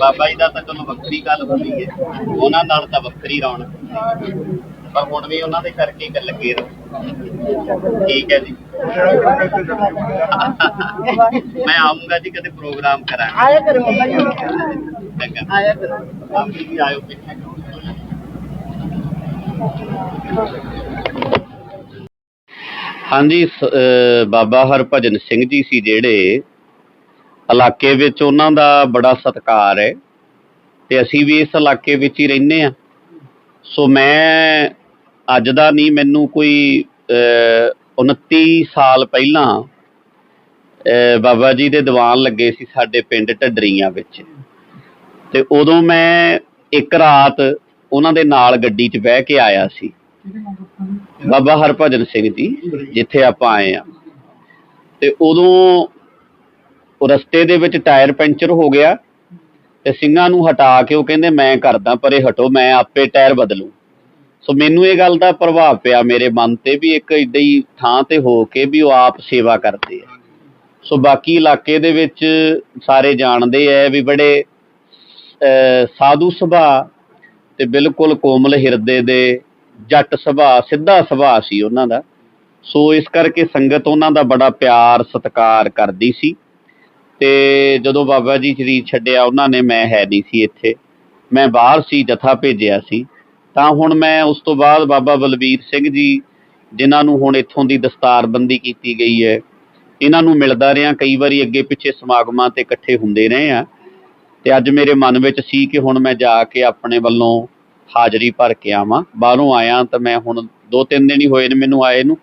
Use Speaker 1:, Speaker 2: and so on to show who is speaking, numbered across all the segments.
Speaker 1: ਬਾਬਾ ਜੀ ਦਾ ਤਾਂ ਚਲੋ ਵੱਖਰੀ ਗੱਲ ਹੁੰਦੀ ਹੈ। ਉਹਨਾਂ ਨਾਲ ਤਾਂ ਵੱਖਰੀ ਰੌਣਕ। ਪਰ ਹੁਣ ਵੀ ਉਹਨਾਂ ਦੇ ਕਰਕੇ ਹੀ ਲੱਗੇ ਰਹੋ ਠੀਕ ਹੈ ਜੀ। ਮੈਂ ਆਉਂਗਾ ਜੀ ਕਦੇ ਪ੍ਰੋਗਰਾਮ ਕਰਾਂਗੇ।
Speaker 2: ਆਇਆ ਕਰੋ
Speaker 1: ਚੰਗਾ।
Speaker 2: ਆਇਆ ਕਰੋ।
Speaker 1: ਆਪ ਵੀ ਆਇਓ ਹਾਂਜੀ ਬਾਬਾ ਹਰਭਜਨ ਸਿੰਘ ਜੀ ਸੀ ਜਿਹੜੇ ਇਲਾਕੇ ਵਿੱਚ ਉਹਨਾਂ ਦਾ ਬੜਾ ਸਤਿਕਾਰ ਹੈ ਤੇ ਅਸੀਂ ਵੀ ਇਸ ਇਲਾਕੇ ਵਿੱਚ ਹੀ ਰਹਿੰਦੇ ਆ ਸੋ ਮੈਂ ਅੱਜ ਦਾ ਨਹੀਂ ਮੈਨੂੰ ਕੋਈ ਅਹ, 29 ਸਾਲ ਪਹਿਲਾਂ ਬਾਬਾ ਜੀ ਦੇ ਦੀਵਾਨ ਲੱਗੇ ਸੀ ਸਾਡੇ ਪਿੰਡ ਢੱਡਰੀਆਂ ਵਿੱਚ। ਤੇ ਉਦੋਂ ਮੈਂ ਇੱਕ ਰਾਤ ਉਹਨਾਂ ਦੇ ਨਾਲ ਗੱਡੀ 'ਚ ਬਹਿ ਕੇ ਆਇਆ ਸੀ। ਬਾਬਾ ਹਰਭਜਨ ਸਿੰਘ ਜੀ ਜਿੱਥੇ ਆਪਾਂ ਆਏ ਆ ਤੇ ਉਦੋਂ ਉਹ ਰਸਤੇ ਦੇ ਵਿੱਚ ਟਾਇਰ ਪੈਂਚਰ ਹੋ ਗਿਆ ਤੇ ਸਿੰਘਾਂ ਨੂੰ ਹਟਾ ਕੇ ਉਹ ਕਹਿੰਦੇ ਮੈਂ ਕਰਦਾ ਪਰੇ ਹਟੋ ਮੈਂ ਆਪੇ ਟਾਇਰ ਬਦਲੂ। ਸੋ ਮੈਨੂੰ ਇਹ ਗੱਲ ਦਾ ਪ੍ਰਭਾਵ ਪਿਆ ਮੇਰੇ ਮਨ ਤੇ ਵੀ ਇੱਕ ਏਦਾਂ ਹੀ ਥਾਂ ਤੇ ਹੋ ਕੇ ਵੀ ਉਹ ਆਪ ਸੇਵਾ ਕਰਦੇ ਆ। ਸੋ ਬਾਕੀ ਇਲਾਕੇ ਦੇ ਵਿੱਚ ਸਾਰੇ ਜਾਣਦੇ ਆ ਵੀ ਬੜੇ ਅਹ, ਸਾਧੂ ਸੁਭਾਅ ਤੇ ਬਿਲਕੁਲ ਕੋਮਲ ਹਿਰਦੇ ਦੇ ਜੱਟ ਸੁਭਾਅ ਸਿੱਧਾ ਸੁਭਾਅ ਸੀ ਉਹਨਾਂ ਦਾ। ਸੋ ਇਸ ਕਰਕੇ ਸੰਗਤ ਉਹਨਾਂ ਦਾ ਬੜਾ ਪਿਆਰ ਸਤਿਕਾਰ ਕਰਦੀ ਸੀ। ਤੇ ਜਦੋਂ ਬਾਬਾ ਜੀ ਸਰੀਰ ਛੱਡਿਆ ਉਹਨਾਂ ਨੇ ਮੈਂ ਹੈ ਨਹੀਂ ਸੀ ਇੱਥੇ। ਮੈਂ ਬਾਹਰ ਸੀ ਜਥਾ ਭੇਜਿਆ ਸੀ। ਤਾਂ ਹੁਣ ਮੈਂ ਉਸ ਤੋਂ ਬਾਅਦ ਬਾਬਾ ਬਲਬੀਰ ਸਿੰਘ ਜੀ, ਜਿਨ੍ਹਾਂ ਨੂੰ ਹੁਣ ਇੱਥੋਂ ਦੀ ਦਸਤਾਰਬੰਦੀ ਕੀਤੀ ਗਈ ਹੈ, ਇਹਨਾਂ ਨੂੰ ਮਿਲਦਾ ਰਿਹਾ, ਕਈ ਵਾਰੀ ਅੱਗੇ ਪਿੱਛੇ ਸਮਾਗਮਾਂ ਤੇ ਇਕੱਠੇ ਹੁੰਦੇ ਰਹੇ ਆ ਤੇ ਅੱਜ ਮੇਰੇ ਮਨ ਵਿੱਚ ਸੀ ਕਿ ਹੁਣ ਮੈਂ ਜਾ ਕੇ ਆਪਣੇ ਵੱਲੋਂ ਹਾਜ਼ਰੀ ਭਰ ਕੇ ਆਵਾਂ। ਬਾਹਰੋਂ ਆਇਆ ਤਾਂ ਮੈਂ ਹੁਣ ਦੋ ਤਿੰਨ ਦਿਨ ਹੀ ਹੋਏ ਨੇ ਮੈਨੂੰ ਆਏ ਨੂੰ,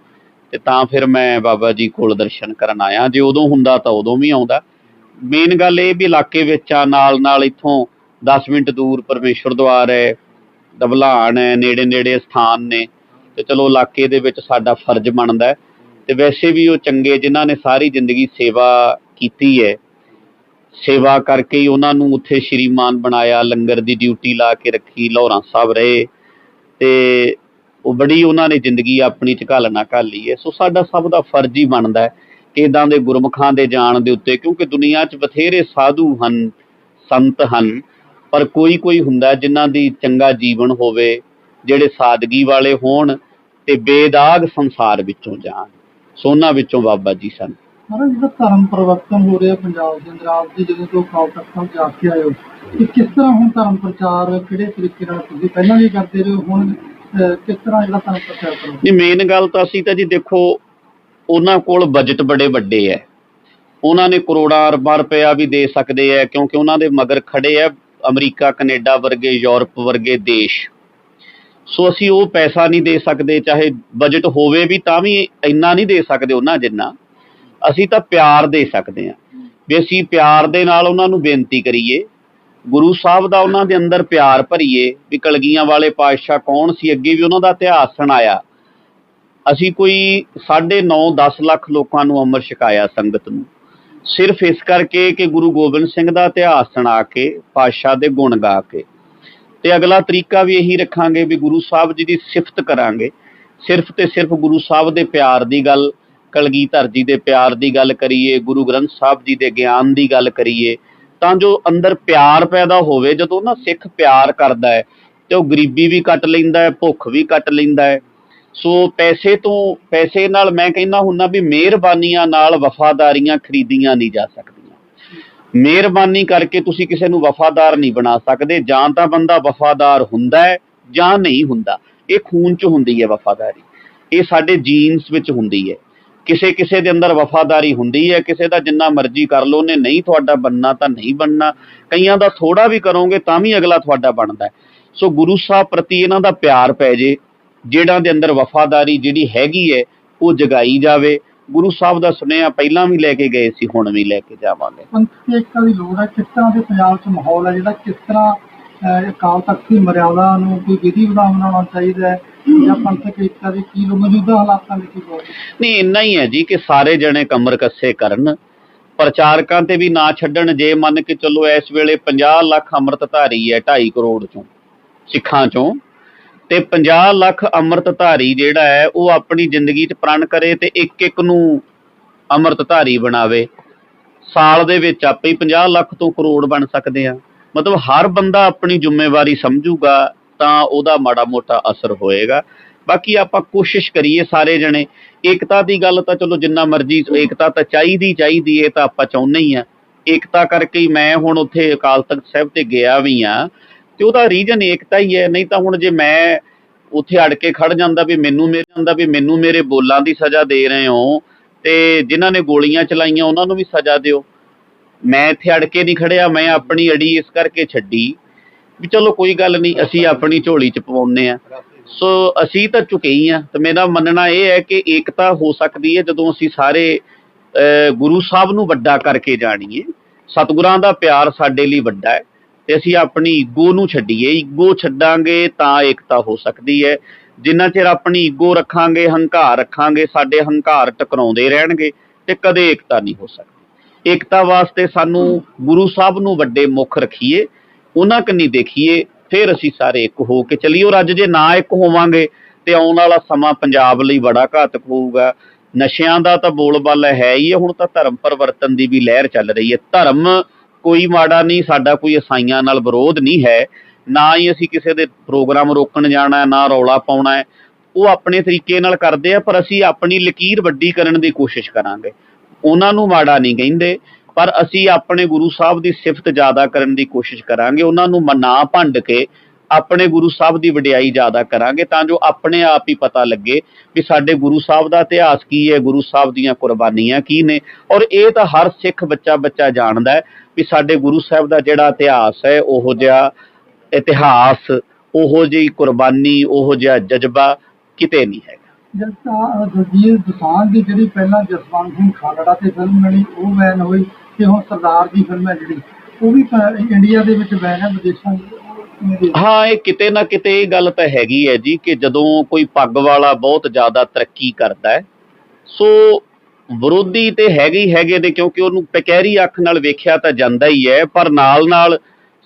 Speaker 1: ਤੇ ਤਾਂ ਫਿਰ ਮੈਂ ਬਾਬਾ ਜੀ ਕੋਲ ਦਰਸ਼ਨ ਕਰਨ ਆਇਆ। ਜੇ ਉਦੋਂ ਹੁੰਦਾ ਤਾਂ ਉਦੋਂ ਵੀ ਆਉਂਦਾ। ਮੇਨ ਗੱਲ ਇਹ ਵੀ ਇਲਾਕੇ ਵਿੱਚ ਆ ਨਾਲ ਨਾਲ ਇੱਥੋਂ 10 ਮਿੰਟ ਦੂਰ ਪਰਮੇਸ਼ਵਰ ਦੁਆਰ ਹੈ ਦਬਲਾਨ ਹੈ ਨੇੜੇ ਨੇੜੇ ਸਥਾਨ ਨੇ ਤੇ ਚਲੋ ਇਲਾਕੇ ਦੇ ਵਿੱਚ ਸਾਡਾ ਫਰਜ਼ ਬਣਦਾ ਹੈ। ਤੇ ਵੈਸੇ ਵੀ ਉਹ ਚੰਗੇ ਜਿਨ੍ਹਾਂ ਨੇ ਸਾਰੀ ਜ਼ਿੰਦਗੀ ਸੇਵਾ ਕੀਤੀ ਹੈ, ਸੇਵਾ ਕਰਕੇ ਹੀ ਉਹਨਾਂ ਨੂੰ ਉੱਥੇ ਸ਼੍ਰੀਮਾਨ ਬਣਾਇਆ, ਲੰਗਰ ਦੀ ਡਿਊਟੀ ਲਾ ਕੇ ਰੱਖੀ, ਲਾਹੌਰਾਂ ਸਾਹਿਬ ਰਹੇ ਤੇ ਉਹ ਬੜੀ ਉਹਨਾਂ ਨੇ ਜ਼ਿੰਦਗੀ ਆਪਣੀ ਚ ਘਾਲਣਾ ਘਾਲੀ ਹੈ। ਸੋ ਸਾਡਾ ਸਭ ਦਾ ਫਰਜ਼ ਹੀ ਬਣਦਾ ਹੈ ਕਿ ਇਦਾਂ ਦੇ ਗੁਰਮੁਖਾਂ ਦੇ ਜਾਣ ਦੇ ਉੱਤੇ, ਕਿਉਂਕਿ ਦੁਨੀਆ 'ਚ ਬਥੇਰੇ ਸਾਧੂ ਹਨ, ਸੰਤ ਹਨ ਪਰ ਕੋਈ ਕੋਈ ਹੁੰਦਾ ਜਿਨ੍ਹਾਂ ਦੀ ਚੰਗਾ ਜੀਵਨ ਹੋਵੇ ਜਿਹੜੇ ਸਾਦਗੀ ਵਾਲੇ ਹੋਣ ਤੇ ਬੇਦਾਗ ਸੰਸਾਰ ਵਿੱਚੋਂ ਜਾਣ। ਸੋ ਉਹਨਾਂ ਵਿੱਚੋਂ ਬਾਬਾ ਜੀ ਸਨ।
Speaker 3: ਮਹਾਰਾਜ ਜਿਹੜਾ ਧਰਮ ਪਰਿਵਰਤਨ ਹੋ ਰਿਹਾ ਪੰਜਾਬ ਦੇ ਅੰਦਰ ਆਪ ਜੀ ਜਦੋਂ ਤੋਂ ਅਕਾਲ ਤਖਤ ਸਾਹਿਬ ਜਾ ਕੇ ਆਏ ਹੋ ਕਿ ਕਿਸ ਤਰ੍ਹਾਂ ਹੁਣ ਧਰਮ ਪ੍ਰਚਾਰ ਕਿਹੜੇ ਤਰੀਕੇ ਨਾਲ ਤੁਸੀਂ ਪਹਿਲਾਂ ਵੀ ਕਰਦੇ ਰਹੇ ਹੋ ਹੁਣ ਅਹ, ਕਿਸ ਤਰ੍ਹਾਂ ਜਿਹੜਾ ਧਰਮ ਪ੍ਰਚਾਰ ਕਰੋ?
Speaker 1: ਨਹੀਂ ਮੇਨ ਗੱਲ ਤਾਂ ਅਸੀਂ ਤਾਂ ਜੀ ਦੇਖੋ ਉਹਨਾਂ ਕੋਲ ਬਜਟ ਬੜੇ ਵੱਡੇ ਐ। ਉਹਨਾਂ ਨੇ ਕਰੋੜਾਂ ਅਰਬਾਂ ਰੁਪਇਆ ਵੀ ਦੇ ਸਕਦੇ ਐ ਕਿਉਂਕਿ ਉਹਨਾਂ ਦੇ ਮਗਰ ਖੜੇ ਐ ਅਮਰੀਕਾ, ਕੈਨੇਡਾ ਵਰਗੇ, ਯੂਰਪ ਵਰਗੇ ਦੇਸ਼। ਸੋ ਅਸੀਂ ਉਹ ਪੈਸਾ ਨਹੀਂ ਦੇ ਸਕਦੇ, ਚਾਹੇ ਬਜਟ ਹੋਵੇ ਵੀ ਤਾਂ ਵੀ ਇੰਨਾ ਨਹੀਂ ਦੇ ਸਕਦੇ ਉਹਨਾਂ ਜਿੰਨਾ। ਅਸੀਂ ਤਾਂ ਪਿਆਰ ਦੇ ਸਕਦੇ ਹਾਂ। ਵੀ ਅਸੀਂ ਪਿਆਰ ਦੇ ਨਾਲ ਉਹਨਾਂ ਨੂੰ ਬੇਨਤੀ ਕਰੀਏ। ਗੁਰੂ ਸਾਹਿਬ ਦਾ ਉਹਨਾਂ ਦੇ ਅੰਦਰ ਪਿਆਰ ਭਰੀਏ ਵੀ ਕਲਗੀਆਂ ਵਾਲੇ ਪਾਤਸ਼ਾਹ ਕੌਣ ਸੀ, ਅੱਗੇ ਵੀ ਉਹਨਾਂ ਦਾ ਇਤਿਹਾਸ ਸੁਣਾਇਆ। ਅਸੀਂ ਕੋਈ 9.5 10 ਲੱਖ ਲੋਕਾਂ ਨੂੰ ਅਮਰ ਛਕਾਇਆ ਸੰਗਤ ਨੂੰ। ਸਿਰਫ ਇਸ ਕਰਕੇ ਕਿ ਗੁਰੂ ਗੋਬਿੰਦ ਸਿੰਘ ਦਾ ਇਤਿਹਾਸ ਸੁਣਾ ਕੇ, ਪਾਤਸ਼ਾਹ ਦੇ ਗੁਣ ਗਾ ਕੇ। ਤੇ ਅਗਲਾ ਤਰੀਕਾ ਵੀ ਇਹੀ ਰੱਖਾਂਗੇ ਵੀ ਗੁਰੂ ਸਾਹਿਬ ਜੀ ਦੀ ਸਿਫਤ ਕਰਾਂਗੇ। ਸਿਰਫ ਤੇ ਸਿਰਫ ਗੁਰੂ ਸਾਹਿਬ ਦੇ ਪਿਆਰ ਦੀ ਗੱਲ, ਕਲਗੀਧਰ ਜੀ ਦੇ ਪਿਆਰ ਦੀ ਗੱਲ ਕਰੀਏ, ਗੁਰੂ ਗ੍ਰੰਥ ਸਾਹਿਬ ਜੀ ਦੇ ਗਿਆਨ ਦੀ ਗੱਲ ਕਰੀਏ, ਤਾਂ ਜੋ ਅੰਦਰ ਪਿਆਰ ਪੈਦਾ ਹੋਵੇ, ਜਦੋਂ ਨਾ ਸਿੱਖ ਪਿਆਰ ਕਰਦਾ ਹੈ, ਤੇ ਉਹ ਗਰੀਬੀ ਵੀ ਕੱਟ ਲੈਂਦਾ ਹੈ, ਭੁੱਖ ਵੀ ਕੱਟ ਲੈਂਦਾ ਹੈ ਸੋ ਪੈਸੇ ਤੋਂ, ਪੈਸੇ ਨਾਲ ਮੈਂ ਕਹਿੰਦਾ ਹੁੰਦਾ ਵੀ ਮਿਹਰਬਾਨੀਆਂ ਨਾਲ ਵਫਾਦਾਰੀਆਂ ਖਰੀਦੀਆਂ ਨਹੀਂ ਜਾ ਸਕਦੀਆਂ। ਮਿਹਰਬਾਨੀ ਕਰਕੇ ਤੁਸੀਂ ਕਿਸੇ ਨੂੰ ਵਫਾਦਾਰ ਨਹੀਂ ਬਣਾ ਸਕਦੇ। ਜਾਂ ਤਾਂ ਬੰਦਾ ਵਫਾਦਾਰ ਹੁੰਦਾ ਹੈ ਜਾਂ ਨਹੀਂ ਹੁੰਦਾ। ਇਹ ਖੂਨ 'ਚ ਹੁੰਦੀ ਹੈ ਵਫਾਦਾਰੀ। ਇਹ ਸਾਡੇ ਜੀਨਸ ਵਿੱਚ ਹੁੰਦੀ ਹੈ। ਕਿਸੇ ਕਿਸੇ ਦੇ ਅੰਦਰ ਵਫਾਦਾਰੀ ਹੁੰਦੀ ਹੈ। ਕਿਸੇ ਦਾ ਜਿੰਨਾ ਮਰਜ਼ੀ ਕਰ ਲੋ ਨੇ ਨਹੀਂ ਤੁਹਾਡਾ ਬੰਨਾ ਤਾਂ ਨਹੀਂ ਬੰਨਾ ਕਈਆਂ ਦਾ ਥੋੜਾ ਵੀ ਕਰੋਗੇ ਤਾਂ ਵੀ ਅਗਲਾ ਤੁਹਾਡਾ ਬਣਦਾ ਸੋ ਗੁਰੂ ਸਾਹਿਬ ਪ੍ਰਤੀ ਇਹਨਾਂ ਦਾ ਪਿਆਰ ਪੈ ਜੇ। ਜਿਹੜਾ ਦੇ ਅੰਦਰ ਵਫਾਦਾਰੀ ਜਿਹੜੀ ਹੈਗੀ ਹੈ ਉਹ ਜਗਾਈ ਜਾਵੇ। ਗੁਰੂ ਸਾਹਿਬ ਦਾ ਸੁਨੇਹਾ ਪਹਿਲਾਂ ਵੀ ਲੈ ਕੇ ਗਏ ਸੀ ਹੁਣ ਵੀ ਲੈ ਕੇ ਜਾਵਾਂਗੇ।
Speaker 3: ਪੰਥ ਏਕਤਾ ਦੀ ਲੋੜ ਹੈ ਕਿਸ ਤਰ੍ਹਾਂ ਦੇ ਪੰਜਾਬ 'ਚ ਮਾਹੌਲ ਹੈ ਜਿਹੜਾ ਕਿਸ ਤਰ੍ਹਾਂ ਅਹ, ਅਕਾਲ ਤਖਤ ਦੀ ਮਰਿਆਦਾ ਨੂੰ ਕੋਈ ਵਿਧੀ ਵਿਧਾਨ ਬਣਾਉਣਾ ਚਾਹੀਦਾ ਹੈ? ਜਾਂ ਪੰਥਕ ਏਕਤਾ ਦੀ ਕੀ ਲੋ ਮੌਜੂਦਾ ਹਾਲਾਤਾਂ ਵਿੱਚ ਕੀ ਬੋਲ
Speaker 1: ਨਹੀਂ ਇੰਨਾ ਹੀ ਹੈ ਜੀ ਕਿ ਸਾਰੇ ਜਣੇ ਕਮਰ ਕੱਸੇ ਕਰਨ। ਪ੍ਰਚਾਰਕਾਂ ਤੇ ਵੀ ਨਾ ਛੱਡਣ ਜੇ ਮੰਨ ਕੇ ਚੱਲੋ ਇਸ ਵੇਲੇ 50 ਲੱਖ ਅੰਮ੍ਰਿਤਧਾਰੀ ਹੈ 2.5 ਕਰੋੜ ਚੋਂ ਸਿੱਖਾਂ ਚੋਂ ਤੇ 50 ਲੱਖ ਅੰਮ੍ਰਿਤਧਾਰੀ ਜਿਹੜਾ ਹੈ, ਉਹ ਆਪਣੀ ਜ਼ਿੰਦਗੀ 'ਚ ਪ੍ਰਣ ਕਰੇ ਤੇ ਇੱਕ ਇੱਕ ਨੂੰ ਅੰਮ੍ਰਿਤਧਾਰੀ ਬਣਾਵੇ। ਸਾਲ ਦੇ ਵਿੱਚ ਆਪੇ ਹੀ 50 ਲੱਖ ਤੋਂ ਕਰੋੜ ਬਣ ਸਕਦੇ ਆ। ਮਤਲਬ ਹਰ ਬੰਦਾ ਆਪਣੀ ਜ਼ਿੰਮੇਵਾਰੀ ਸਮਝੂਗਾ, ਤਾਂ ਉਹਦਾ ਮਾੜਾ ਮੋਟਾ ਅਸਰ ਹੋਏਗਾ। ਬਾਕੀ ਆਪਾਂ ਕੋਸ਼ਿਸ਼ ਕਰੀਏ ਸਾਰੇ ਜਣੇ। ਏਕਤਾ ਦੀ ਗੱਲ ਤਾਂ ਚਲੋ ਜਿੰਨਾ ਮਰਜ਼ੀ, ਏਕਤਾ ਤਾਂ ਚਾਹੀਦੀ ਚਾਹੀਦੀ ਇਹ ਤਾਂ ਆਪਾਂ ਚਾਹੁੰਦੇ ਹੀ ਆ। ਏਕਤਾ ਕਰਕੇ ਮੈਂ ਹੁਣ ਉੱਥੇ ਅਕਾਲ ਤਖਤ ਸਾਹਿਬ ਤੇ ਗਿਆ ਵੀ ਆ। ਤੇ ਉਹਦਾ ਰੀਜਨ ਏਕਤਾ ਹੀ ਹੈ, ਨਹੀਂ ਤਾਂ ਹੁਣ ਜੇ ਮੈਂ ਉੱਥੇ ਅੜ ਕੇ ਖੜ ਜਾਂਦਾ ਵੀ ਮੈਨੂੰ ਮੇਰੇ ਜਾਂਦਾ, ਵੀ ਮੈਨੂੰ ਮੇਰੇ ਬੋਲਾਂ ਦੀ ਸਜ਼ਾ ਦੇ ਰਹੇ ਹੋ, ਤੇ ਜਿਨ੍ਹਾਂ ਨੇ ਗੋਲੀਆਂ ਚਲਾਈਆਂ ਉਹਨਾਂ ਨੂੰ ਵੀ ਸਜ਼ਾ ਦਿਓ। ਮੈਂ ਇੱਥੇ ਅੜ ਕੇ ਨਹੀਂ ਖੜਿਆ, ਮੈਂ ਆਪਣੀ ਅੜੀ ਇਸ ਕਰਕੇ ਛੱਡੀ। ਵੀ ਚਲੋ ਕੋਈ ਗੱਲ ਨਹੀਂ, ਅਸੀਂ ਆਪਣੀ ਝੋਲੀ ਚ ਪਵਾਉਂਦੇ ਆ ਸੋ ਅਸੀਂ ਤਾਂ ਝੁਕੇ ਹੀ ਆ ਤੇ ਮੇਰਾ ਮੰਨਣਾ ਇਹ ਹੈ ਕਿ ਏਕਤਾ ਹੋ ਸਕਦੀ ਹੈ ਜਦੋਂ ਅਸੀਂ ਸਾਰੇ ਗੁਰੂ ਸਾਹਿਬ ਨੂੰ ਵੱਡਾ ਕਰਕੇ ਜਾਣੀਏ। ਸਤਿਗੁਰਾਂ ਦਾ ਪਿਆਰ ਸਾਡੇ ਲਈ ਵੱਡਾ ਹੈ। ਤੇ ਅਸੀਂ ਆਪਣੀ ਈਗੋ ਨੂੰ ਛੱਡੀਏ। ਈਗੋ ਛੱਡਾਂਗੇ ਤਾਂ ਏਕਤਾ ਹੋ ਸਕਦੀ ਹੈ। ਜਿੰਨਾ ਚਿਰ ਆਪਣੀ ਈਗੋ ਰੱਖਾਂਗੇ, ਹੰਕਾਰ ਰੱਖਾਂਗੇ, ਸਾਡੇ ਹੰਕਾਰ ਟਕਰਾਉਂਦੇ ਰਹਿਣਗੇ ਤੇ ਕਦੇ ਏਕਤਾ ਨਹੀਂ ਹੋ ਸਕਦੀ। ਏਕਤਾ ਵਾਸਤੇ ਸਾਨੂੰ ਗੁਰੂ ਸਾਹਿਬ ਨੂੰ ਵੱਡੇ ਮੁੱਖ ਰੱਖੀਏ, ਉਹਨਾਂ ਕੰਨੀ ਦੇਖੀਏ, ਫਿਰ ਅਸੀਂ ਸਾਰੇ ਇੱਕ ਹੋ ਕੇ ਚੱਲੀਏ। ਔਰ ਅੱਜ ਜੇ ਨਾ ਇੱਕ ਹੋਵਾਂਗੇ, ਤੇ ਆਉਣ ਵਾਲਾ ਸਮਾਂ ਪੰਜਾਬ ਲਈ ਬੜਾ ਘਾਤਕ ਹੋਊਗਾ। ਨਸ਼ਿਆਂ ਦਾ ਤਾਂ ਬੋਲਬਾਲਾ ਹੈ ਹੀ ਹੈ। ਹੁਣ ਤਾਂ ਧਰਮ ਪਰਿਵਰਤਨ ਦੀ ਵੀ ਲਹਿਰ ਚੱਲ ਰਹੀ ਹੈ। ਧਰਮ ਕੋਈ ਮਾੜਾ ਨਹੀਂ, ਸਾਡਾ ਕੋਈ ਈਸਾਈਆਂ ਨਾਲ ਵਿਰੋਧ ਨਹੀਂ ਹੈ। ਨਾ ਹੀ ਅਸੀਂ ਕਿਸੇ ਦੇ ਪ੍ਰੋਗਰਾਮ ਰੋਕਣ ਜਾਣਾ ਹੈ ਨਾ ਰੌਲਾ ਪਾਉਣਾ ਹੈ। ਉਹ ਆਪਣੇ ਤਰੀਕੇ ਨਾਲ ਕਰਦੇ ਆ, ਪਰ ਅਸੀਂ ਆਪਣੀ ਲਕੀਰ ਵੱਡੀ ਕਰਨ ਦੀ ਕੋਸ਼ਿਸ਼ ਕਰਾਂਗੇ। ਉਹਨਾਂ ਨੂੰ ਮਾੜਾ ਨਹੀਂ ਕਹਿੰਦੇ, ਪਰ ਅਸੀਂ ਆਪਣੇ ਗੁਰੂ ਸਾਹਿਬ ਦੀ ਸਿਫਤ ਜ਼ਿਆਦਾ ਕਰਨ ਦੀ ਕੋਸ਼ਿਸ਼ ਕਰਾਂਗੇ। ਉਹਨਾਂ ਨੂੰ ਮਨਾ ਭੰਡ ਕੇ ਆਪਣੇ ਗੁਰੂ ਸਾਹਿਬ ਦੀ ਵਡਿਆਈ ਜ਼ਿਆਦਾ ਕਰਾਂਗੇ ਤਾਂ ਜੋ ਆਪਣੇ ਆਪ ਹੀ ਪਤਾ ਲੱਗੇ ਵੀ ਸਾਡੇ ਗੁਰੂ ਸਾਹਿਬ ਦਾ ਇਤਿਹਾਸ ਕੀ ਹੈ, ਗੁਰੂ ਸਾਹਿਬ ਦੀਆਂ ਕੁਰਬਾਨੀਆਂ ਕੀ ਨੇ। ਔਰ ਇਹ ਤਾਂ ਹਰ ਸਿੱਖ ਬੱਚਾ ਬੱਚਾ ਜਾਣਦਾ ਹੈ ਵੀ ਸਾਡੇ ਗੁਰੂ ਸਾਹਿਬ ਦਾ ਜਿਹੜਾ ਇਤਿਹਾਸ ਹੈ, ਉਹੋ ਜਿਹਾ ਇਤਿਹਾਸ, ਉਹੋ ਜਿਹੀ ਕੁਰਬਾਨੀ, ਉਹੋ ਜਿਹਾ ਜਜ਼ਬਾ ਕਿਤੇ ਨਹੀਂ ਹੈਗਾ।
Speaker 3: ਜਦ ਤਾਂ ਦਲਜੀਤ ਦੀ ਜਿਹੜੀ ਪਹਿਲਾਂ ਜਸਵੰਤ ਸਿੰਘ ਖਾਲੜਾ ਤੇ ਫਿਲਮ ਬਣੀ ਉਹ ਬੈਨ ਹੋਈ ਤੇ ਹੁਣ ਸਰਦਾਰ ਦੀ ਫਿਲਮ ਹੈ ਜਿਹੜੀ, ਉਹ ਵੀ ਇੰਡੀਆ ਦੇ ਵਿੱਚ ਬੈਨ ਹੈ, ਵਿਦੇਸ਼ਾਂ
Speaker 1: ਹਾਂ, ਇਹ ਕਿਤੇ ਨਾ ਕਿਤੇ ਇਹ ਗੱਲ ਤਾਂ ਹੈਗੀ ਹੈ ਜੀ ਕਿ ਜਦੋਂ ਕੋਈ ਪੱਗ ਵਾਲਾ ਬਹੁਤ ਜ਼ਿਆਦਾ ਤਰੱਕੀ ਕਰਦਾ ਹੈ, ਸੋ ਵਿਰੋਧੀ ਤੇ ਹੈਗੇ ਹੀ ਹੈਗੇ ਨੇ ਕਿਉਂਕਿ ਉਹਨੂੰ ਪਕੈਰੀ ਅੱਖ ਨਾਲ ਵੇਖਿਆ ਤਾਂ ਜਾਂਦਾ ਹੀ ਹੈ, ਪਰ ਨਾਲ ਨਾਲ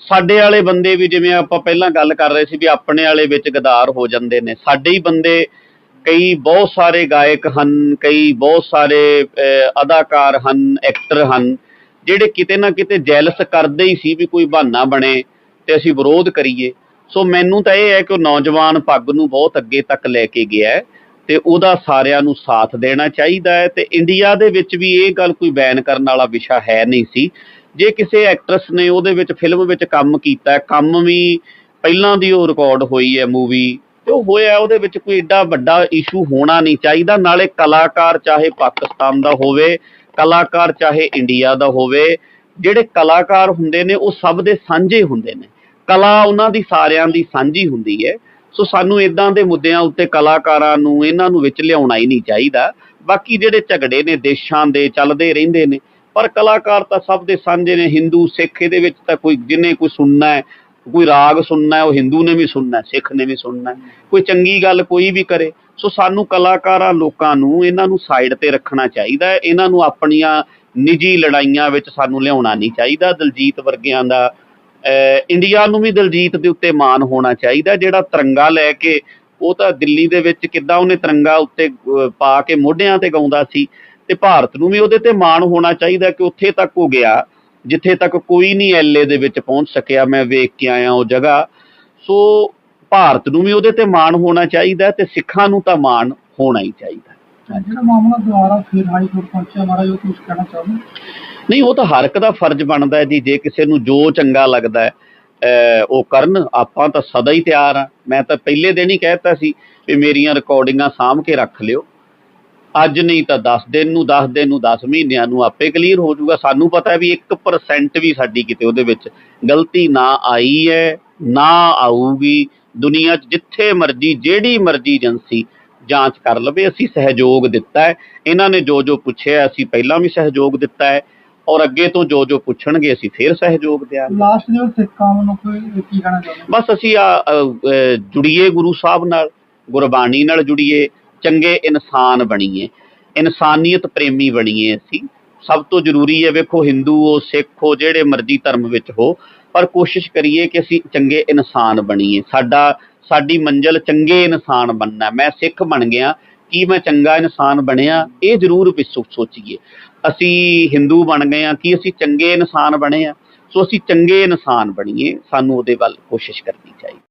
Speaker 1: ਸਾਡੇ ਵਾਲੇ ਬੰਦੇ ਵੀ ਜਿਵੇਂ ਆਪਾਂ ਪਹਿਲਾਂ ਗੱਲ ਕਰ ਰਹੇ ਸੀ ਵੀ ਆਪਣੇ ਵਾਲੇ ਵਿੱਚ ਗਦਾਰ ਹੋ ਜਾਂਦੇ ਨੇ, ਸਾਡੇ ਹੀ ਬੰਦੇ ਕਈ ਬਹੁਤ ਸਾਰੇ ਗਾਇਕ ਹਨ, ਕਈ ਬਹੁਤ ਸਾਰੇ ਅਦਾਕਾਰ ਹਨ, ਐਕਟਰ ਹਨ, ਜਿਹੜੇ ਕਿਤੇ ਨਾ ਕਿਤੇ ਜੈਲਸ ਕਰਦੇ ਹੀ ਸੀ ਵੀ ਕੋਈ ਬਹਾਨਾ ਬਣੇ ਤੇ ਅਸੀਂ ਵਿਰੋਧ ਕਰੀਏ। ਸੋ ਮੈਨੂੰ ਤਾਂ ਇਹ ਹੈ ਕਿ ਉਹ ਨੌਜਵਾਨ ਪੱਗ ਨੂੰ ਬਹੁਤ ਅੱਗੇ ਤੱਕ ਲੈ ਕੇ ਗਿਆ ਹੈ ਤੇ ਉਹਦਾ ਸਾਰਿਆਂ ਨੂੰ ਸਾਥ ਦੇਣਾ ਚਾਹੀਦਾ ਹੈ ਤੇ ਇੰਡੀਆ ਦੇ ਵਿੱਚ ਵੀ ਇਹ ਗੱਲ ਕੋਈ ਬੈਨ ਕਰਨ ਵਾਲਾ ਵਿਸ਼ਾ ਹੈ ਨਹੀਂ ਸੀ। ਜੇ ਕਿਸੇ ਐਕਟਰਸ ਨੇ ਉਹਦੇ ਵਿੱਚ ਫਿਲਮ ਵਿੱਚ ਕੰਮ ਕੀਤਾ ਕੰਮ ਵੀ ਪਹਿਲਾਂ ਦੀ ਉਹ ਰਿਕਾਰਡ ਹੋਈ ਹੈ ਮੂਵੀ ਤੇ ਉਹ ਹੋਇਆ ਉਹਦੇ ਵਿੱਚ ਕੋਈ ਏਡਾ ਵੱਡਾ ਇਸ਼ੂ ਹੋਣਾ ਨਹੀਂ ਚਾਹੀਦਾ। ਨਾਲੇ ਕਲਾਕਾਰ ਚਾਹੇ ਪਾਕਿਸਤਾਨ ਦਾ ਹੋਵੇ, ਕਲਾਕਾਰ ਚਾਹੇ ਇੰਡੀਆ ਦਾ ਹੋਵੇ, ਜਿਹੜੇ ਕਲਾਕਾਰ ਹੁੰਦੇ ਨੇ ਉਹ ਸਭ ਦੇ ਸਾਂਝੇ ਹੁੰਦੇ ਨੇ। ਕਲਾ ਉਹਨਾਂ ਦੀ ਸਾਰਿਆਂ ਦੀ ਸਾਂਝੀ ਹੁੰਦੀ ਹੈ। ਸੋ ਸਾਨੂੰ ਇਦਾਂ ਦੇ ਮੁੱਦਿਆਂ ਉੱਤੇ ਕਲਾਕਾਰਾਂ ਨੂੰ, ਇਹਨਾਂ ਨੂੰ ਵਿੱਚ ਲਿਆਉਣਾ ਹੀ ਨਹੀਂ ਚਾਹੀਦਾ। ਬਾਕੀ ਜਿਹੜੇ ਝਗੜੇ ਨੇ, ਦੇਸ਼ਾਂ ਦੇ ਚੱਲਦੇ ਰਹਿੰਦੇ ਨੇ, ਪਰ ਕਲਾਕਾਰ ਤਾਂ ਸਭ ਦੇ ਸਾਂਝੇ ਨੇ। ਹਿੰਦੂ ਸਿੱਖ ਇਹਦੇ ਵਿੱਚ ਤਾਂ ਕੋਈ ਜਿਹਨੇ ਕੋਈ ਸੁਣਨਾ ਹੈ, ਕੋਈ ਰਾਗ ਸੁਣਨਾ ਉਹ ਹਿੰਦੂ ਨੇ ਵੀ ਸੁਣਨਾ ਸਿੱਖ ਨੇ ਵੀ ਸੁਣਨਾ ਕੋਈ ਚੰਗੀ ਗੱਲ ਕੋਈ ਵੀ ਕਰੇ। ਸੋ ਸਾਨੂੰ ਕਲਾਕਾਰਾਂ ਲੋਕਾਂ ਨੂੰ ਇਹਨਾਂ ਨੂੰ ਸਾਈਡ ਤੇ ਰੱਖਣਾ ਚਾਹੀਦਾ ਹੈ। ਇਹਨਾਂ ਨੂੰ ਆਪਣੀਆਂ ਨਿੱਜੀ ਲੜਾਈਆਂ ਵਿੱਚ ਸਾਨੂੰ ਲਿਆਉਣਾ ਨਹੀਂ ਚਾਹੀਦਾ। ਦਲਜੀਤ ਵਰਗਿਆਂ ਦਾ ਇੰਡੀਆ ਨੂੰ ਵੀ ਦਲਜੀਤ ਦੇ ਉੱਤੇ ਮਾਣ ਹੋਣਾ ਚਾਹੀਦਾ, ਜਿਹੜਾ ਤਿਰੰਗਾ ਲੈ ਕੇ ਉਹ ਤਾਂ ਦਿੱਲੀ ਦੇ ਵਿੱਚ ਕਿੱਦਾਂ ਉਹਨੇ ਤਿਰੰਗਾ ਉੱਤੇ ਪਾ ਕੇ ਮੋਢਿਆਂ ਤੇ ਗਾਉਂਦਾ ਸੀ ਤੇ ਭਾਰਤ ਨੂੰ ਵੀ ਉਹਦੇ ਤੇ ਮਾਣ ਹੋਣਾ ਚਾਹੀਦਾ ਕਿ ਉੱਥੇ ਤੱਕ ਉਹ ਗਿਆ, ਜਿੱਥੇ ਤੱਕ ਕੋਈ ਨਹੀਂ ਐਲਏ ਦੇ ਵਿੱਚ ਪਹੁੰਚ ਸਕਿਆ, ਮੈਂ ਵੇਖ ਕੇ ਆਇਆ ਉਹ ਜਗ੍ਹਾ। ਸੋ ਭਾਰਤ ਨੂੰ ਵੀ ਉਹਦੇ ਤੇ ਮਾਣ ਹੋਣਾ ਚਾਹੀਦਾ ਤੇ ਸਿੱਖਾਂ ਨੂੰ ਤਾਂ ਮਾਣ ਹੋਣਾ ਹੀ ਚਾਹੀਦਾ।
Speaker 3: ਜਿਹੜਾ ਮਾਮਲਾ ਦੁਆਰਾ ਫਿਰ ਹਾਈ ਕੋਰਟ ਪਹੁੰਚਿਆ ਮਹਾਰਾਜ ਉਹ ਕੁਝ ਕਹਿਣਾ ਚਾਹੁੰਦੇ
Speaker 1: ਨਹੀਂ, ਉਹ ਤਾਂ ਹਰ ਇੱਕ ਦਾ ਫਰਜ਼ ਬਣਦਾ ਹੈ ਜੀ, ਜੇ ਕਿਸੇ ਨੂੰ ਜੋ ਚੰਗਾ ਲੱਗਦਾ ਹੈ ਉਹ ਕਰਨ, ਆਪਾਂ ਤਾਂ ਸਦਾ ਹੀ ਤਿਆਰ ਆ ਮੈਂ ਤਾਂ ਪਹਿਲੇ ਦਿਨ ਹੀ ਕਹਿਤਾ ਸੀ ਵੀ ਮੇਰੀਆਂ ਰਿਕਾਰਡਿੰਗਾਂ ਸਾਂਭ ਕੇ ਰੱਖ ਲਿਓ। ਅੱਜ ਨਹੀਂ ਤਾਂ 10 ਦਿਨ ਨੂੰ 10 ਦਿਨ ਨੂੰ 10 ਮਹੀਨਿਆਂ ਨੂੰ ਆਪੇ ਕਲੀਅਰ ਹੋ ਜਾਊਗਾ। ਸਾਨੂੰ ਪਤਾ ਹੈ ਵੀ 1% ਵੀ ਸਾਡੀ ਕਿਤੇ ਉਹਦੇ ਵਿੱਚ ਗਲਤੀ ਨਾ ਆਈ ਹੈ, ਨਾ ਆਊਗੀ। ਦੁਨੀਆ 'ਚ ਜਿੱਥੇ ਮਰਜ਼ੀ, ਜਿਹੜੀ ਮਰਜ਼ੀ ਏਜੰਸੀ ਜਾਂਚ ਕਰ ਲਵੇ, ਅਸੀਂ ਸਹਿਯੋਗ ਦਿੱਤਾ ਹੈ। ਇਹਨਾਂ ਨੇ ਜੋ ਜੋ ਪੁੱਛਿਆ, ਅਸੀਂ ਪਹਿਲਾਂ ਵੀ ਸਹਿਯੋਗ ਦਿੱਤਾ ਹੈ। ਔਰ ਅੱਗੇ ਤੋਂ ਜੋ ਜੋ ਪੁੱਛਣਗੇ ਅਸੀਂ ਫੇਰ ਸਹਿਯੋਗ ਦਿਆਂਗੇ।
Speaker 3: ਲਾਸਟ ਜੋ ਸਿੱਖਾਂ ਨੂੰ ਕੋਈ ਕੀ ਕਹਿਣਾ ਚਾਹੁੰਦੇ
Speaker 1: ਬਸ ਅਸੀਂ ਆ ਜੁੜੀਏ ਗੁਰੂ ਸਾਹਿਬ ਨਾਲ ਗੁਰਬਾਣੀ ਨਾਲ ਜੁੜੀਏ ਚੰਗੇ ਇਨਸਾਨ ਬਣੀਏ ਇਨਸਾਨੀਅਤ ਪ੍ਰੇਮੀ ਬਣੀਏ ਅਸੀਂ। ਸਭ ਤੋਂ ਜ਼ਰੂਰੀ ਹੈ ਵੇਖੋ ਹਿੰਦੂ ਹੋ ਸਿੱਖ ਹੋ ਜਿਹੜੇ ਮਰਜ਼ੀ ਧਰਮ ਵਿੱਚ ਹੋ ਪਰ ਕੋਸ਼ਿਸ਼ ਕਰੀਏ ਕਿ ਅਸੀਂ ਚੰਗੇ ਇਨਸਾਨ ਬਣੀਏ। ਸਾਡਾ ਸਾਡੀ ਮੰਜ਼ਿਲ ਚੰਗੇ ਇਨਸਾਨ ਬਣਨਾ ਮੈਂ ਸਿੱਖ ਬਣ ਗਿਆ ਕੀ ਮੈਂ ਚੰਗਾ ਇਨਸਾਨ ਬਣਿਆ ਇਹ ਜ਼ਰੂਰ ਵੀ ਸੋਚੀਏ ਅਸੀਂ ਹਿੰਦੂ ਬਣ ਗਏ ਆ ਕੀ ਅਸੀਂ ਚੰਗੇ ਇਨਸਾਨ ਬਣੇ ਆ ਸੋ ਅਸੀਂ ਚੰਗੇ ਇਨਸਾਨ ਬਣੀਏ, ਸਾਨੂੰ ਉਹਦੇ ਵੱਲ ਕੋਸ਼ਿਸ਼ ਕਰਨੀ ਚਾਹੀਦੀ।